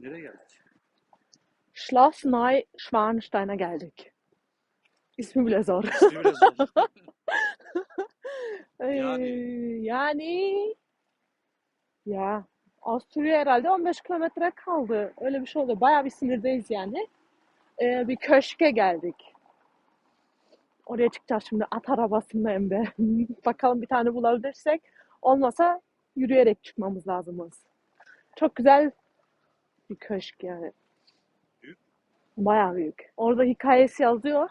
Nereye geldik? Schloss Neuschwanstein'a geldik. İsmi bile zor. İsmi bile zor. Yani. yani ya Avusturya herhalde 15 kilometre kaldı. Öyle bir şey oluyor. Bayağı bir sınırdayız yani. Ee, bir köşke geldik. Oraya çıkacağız şimdi at arabasında hem de. Bakalım bir tane bulabilirsek. Olmasa yürüyerek çıkmamız lazım. Çok güzel bir köşk yani. Büyük. Bayağı büyük. Orada hikayesi yazıyor.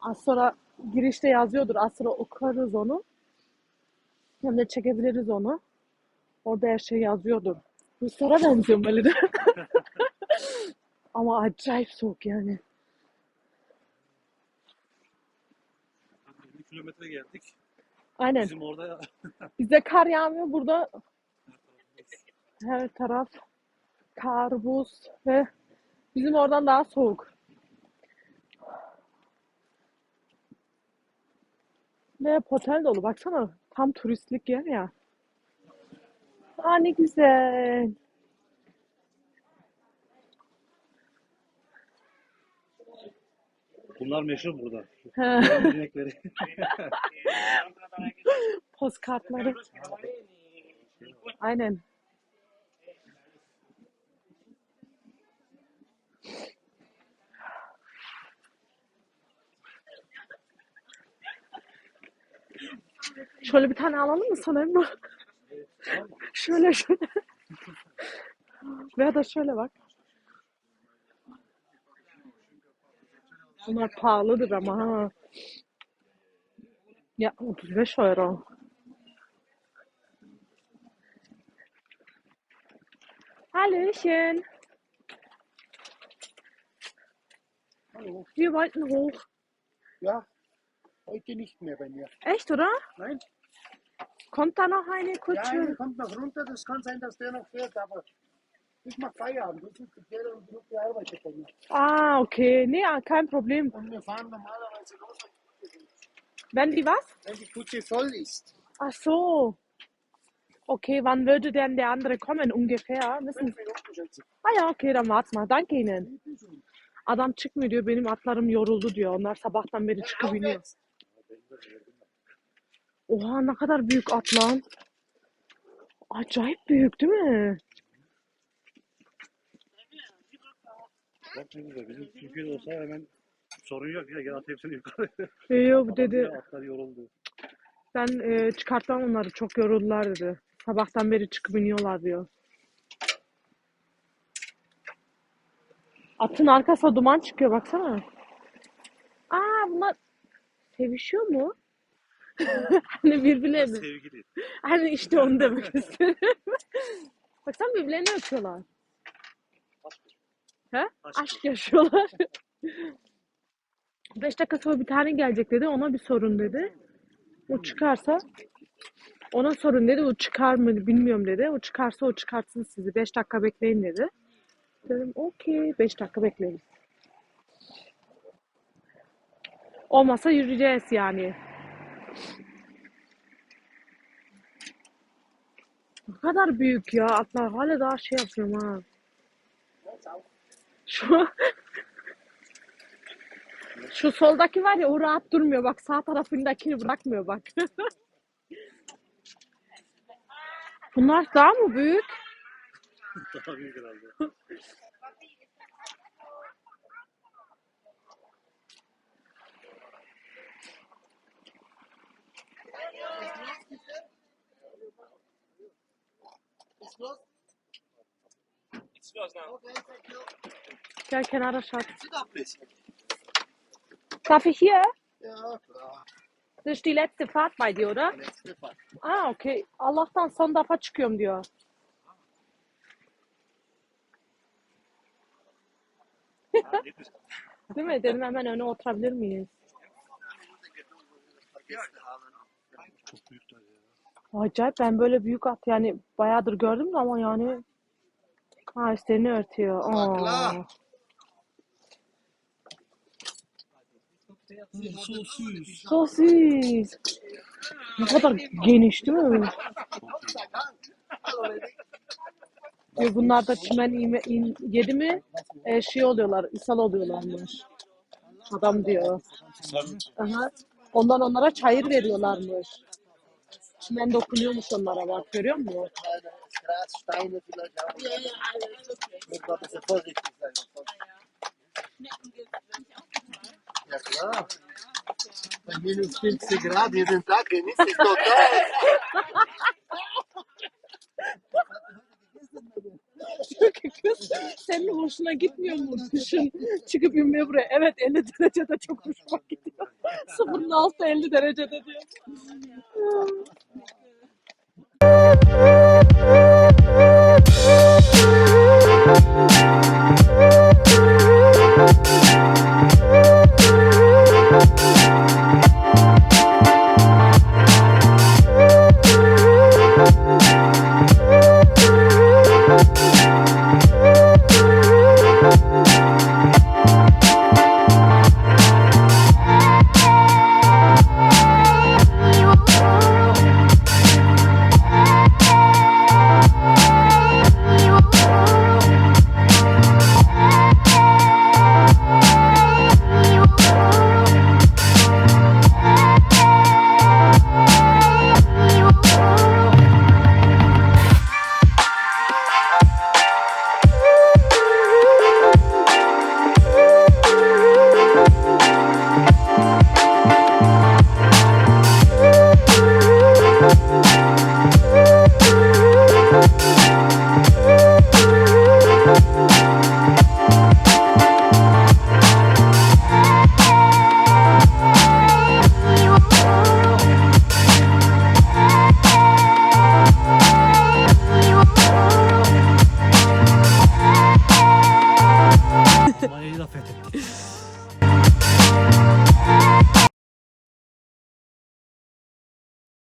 Az sonra girişte yazıyordur. Az sonra okuruz onu. Hem de çekebiliriz onu. Orada her şey yazıyordur. Ruslara benziyorum böyle de. Ama acayip soğuk yani. 20 kilometre geldik. Aynen. Bizim orada Bize kar yağmıyor. Burada her taraf kar, buz ve bizim oradan daha soğuk. Ve hep otel dolu. Baksana tam turistlik yer ya. Aa ne güzel. bunlar meşhur burada. İnekleri. Postkartları. Aynen. Şöyle bir tane alalım mı sana Emre? Şöyle şöyle. Veya da şöyle bak. Bunlar pahalıdır ama ha. Ya 35 euro. Hallöchen. Hallo. Wir wollten hoch. Ja, heute nicht mehr bei mir. Echt, oder? Nein? Kommt da noch eine Ja, Kutsche? einer kommt noch runter, das kann sein, dass der noch fährt, aber ich mach Feierabend. Das ist der und genug gearbeitet bei mir. Ah, okay. Nee, ah, kein Problem. Und wir fahren normalerweise los, Wenn die was? wenn die Kutsche voll ist. Ach so. Okay, wann würde denn der andere kommen ungefähr? Wissen Fünf Minuten schätze ich. Ah ya okey atma. Danke Ihnen. Adam çıkmıyor diyor. Benim atlarım yoruldu diyor. Onlar sabahtan beri çıkıp iniyor. Oha ne kadar büyük at lan. Acayip büyük değil mi? Bak ne güzel. Bizim Türkiye'de olsa hemen sorun yok ya. Gel at hepsini yukarı. Yok Adam dedi. Atlar yoruldu. Ben e, çıkartmam onları. Çok yoruldular dedi. Sabahtan beri çıkıp iniyorlar diyor. Atın arkasına duman çıkıyor baksana. Aa bunlar sevişiyor mu? hani birbirlerini. Sevgili. Hani işte onu demek istedim. Baksana birbirlerini öpüyorlar. He? Aşk. Aşk yaşıyorlar. Beş dakika sonra bir tane gelecek dedi. Ona bir sorun dedi. O çıkarsa ona sorun dedi. O çıkar mı bilmiyorum dedi. O çıkarsa o çıkartsın sizi. Beş dakika bekleyin dedi. Dedim okey. Beş dakika bekleriz. Olmasa yürüyeceğiz yani. Ne kadar büyük ya atlar. Hala daha şey yapıyorum ha. Şu şu soldaki var ya o rahat durmuyor. Bak sağ tarafındakini bırakmıyor bak. Bunlar daha mı büyük? Daha büyük herhalde. Gel kenara please. Darf ich hier? Ja, klar. Das ist die letzte Fahrt bei dir, oder? Letzte Fahrt. Aa okey. Allah'tan son defa çıkıyorum diyor. Değil mi? Dedim hemen öne oturabilir miyiz? Acayip ben böyle büyük at yani bayağıdır gördüm de ama yani ha üstlerini örtüyor. Aber Aa. klar. So süß. So süß. Ne kadar geniş değil mi? Diyor bunlar da çimen in- yedi mi e, şey oluyorlar, ishal oluyorlarmış. Adam diyor. Aha. Ondan onlara çayır veriyorlarmış. Çimen dokunuyormuş onlara bak görüyor musun? Ja, ich klar. Bei minus 50 Grad jeden Tag genießt es total. Senin hoşuna gitmiyor mu kışın çıkıp yürümeye buraya? Evet 50 derecede çok hoşuma gidiyor. Sıfırın altı 50 derecede diyor.